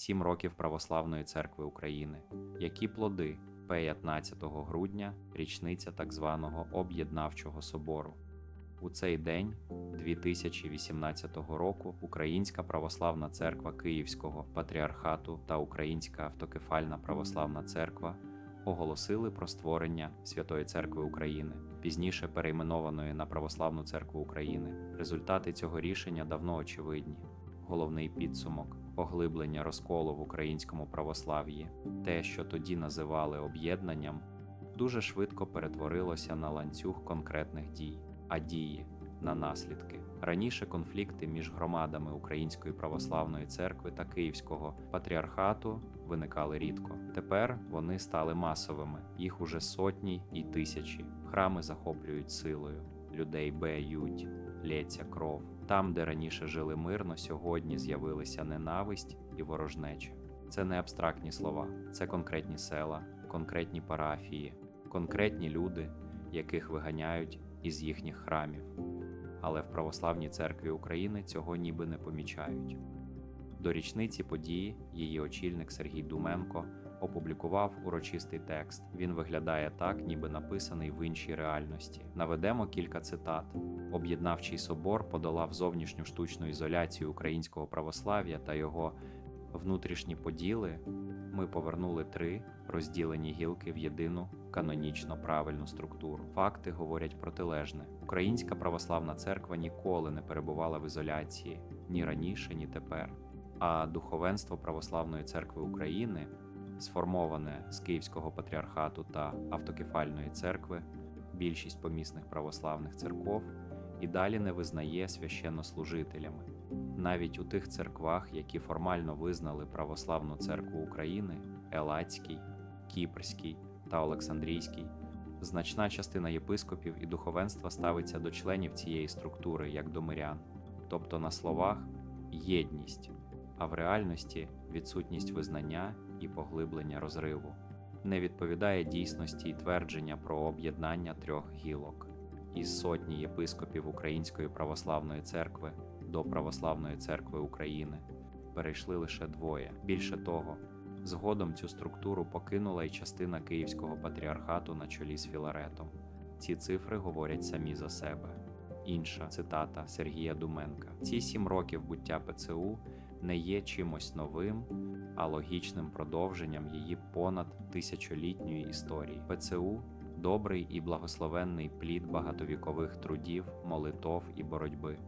Сім років Православної церкви України. Які плоди? 15 грудня річниця так званого об'єднавчого собору. У цей день 2018 року Українська православна церква Київського патріархату та Українська автокефальна православна церква оголосили про створення Святої Церкви України, пізніше перейменованої на Православну церкву України. Результати цього рішення давно очевидні. Головний підсумок поглиблення розколу в українському православ'ї, те, що тоді називали об'єднанням, дуже швидко перетворилося на ланцюг конкретних дій, а дії на наслідки. Раніше конфлікти між громадами Української православної церкви та Київського патріархату виникали рідко. Тепер вони стали масовими, їх уже сотні і тисячі. Храми захоплюють силою, людей б'ють, лється кров. Там, де раніше жили мирно, сьогодні з'явилися ненависть і ворожнеча. Це не абстрактні слова, це конкретні села, конкретні парафії, конкретні люди, яких виганяють із їхніх храмів. Але в Православній церкві України цього ніби не помічають. До річниці події її очільник Сергій Думенко опублікував урочистий текст. Він виглядає так, ніби написаний в іншій реальності. Наведемо кілька цитат. Об'єднавчий собор подолав зовнішню штучну ізоляцію українського православ'я та його внутрішні поділи. Ми повернули три розділені гілки в єдину канонічно правильну структуру. Факти говорять протилежне. Українська православна церква ніколи не перебувала в ізоляції ні раніше, ні тепер. А духовенство Православної церкви України, сформоване з Київського патріархату та автокефальної церкви, більшість помісних православних церков і далі не визнає священнослужителями. Навіть у тих церквах, які формально визнали Православну церкву України, Елацький, Кіпрський та Олександрійський, значна частина єпископів і духовенства ставиться до членів цієї структури як до мирян, тобто на словах єдність, а в реальності відсутність визнання і поглиблення розриву. Не відповідає дійсності й твердження про об'єднання трьох гілок. Із сотні єпископів Української православної церкви до Православної церкви України перейшли лише двоє. Більше того, згодом цю структуру покинула й частина Київського патріархату на чолі з Філаретом. Ці цифри говорять самі за себе. Інша цитата Сергія Думенка: ці сім років буття ПЦУ не є чимось новим, а логічним продовженням її понад тисячолітньої історії. ПЦУ добрий і благословенний плід багатовікових трудів, молитов і боротьби.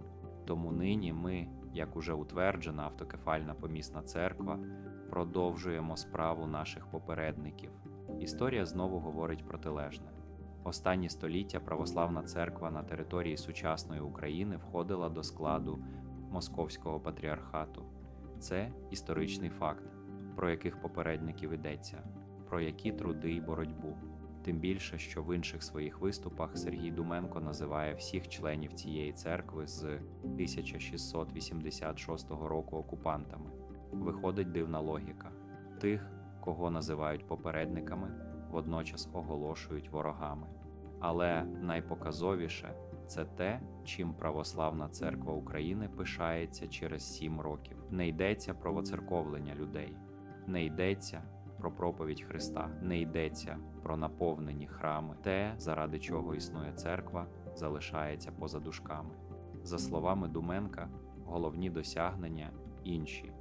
Тому нині ми, як уже утверджена автокефальна помісна церква, продовжуємо справу наших попередників. Історія знову говорить протилежне. Останні століття православна церква на території сучасної України входила до складу Московського патріархату. Це історичний факт, про яких попередників йдеться, про які труди й боротьбу. Тим більше, що в інших своїх виступах Сергій Думенко називає всіх членів цієї церкви з 1686 року окупантами. Виходить дивна логіка: тих, кого називають попередниками, водночас оголошують ворогами. Але найпоказовіше це те, чим православна церква України пишається через сім років. Не йдеться про воцерковлення людей, не йдеться про проповідь Христа, не йдеться про наповнені храми. Те, заради чого існує церква, залишається поза дужками. За словами Думенка, головні досягнення інші.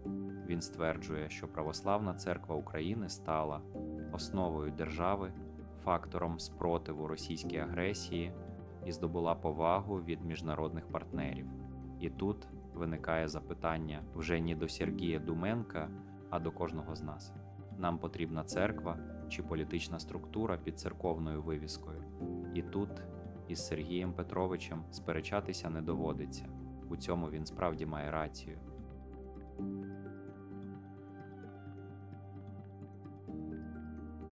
Він стверджує, що православна церква України стала основою держави, фактором спротиву російській агресії і здобула повагу від міжнародних партнерів. І тут виникає запитання вже не до Сергія Думенка, а до кожного з нас. Нам потрібна церква чи політична структура під церковною вивіскою. І тут із Сергієм Петровичем сперечатися не доводиться. У цьому він справді має рацію.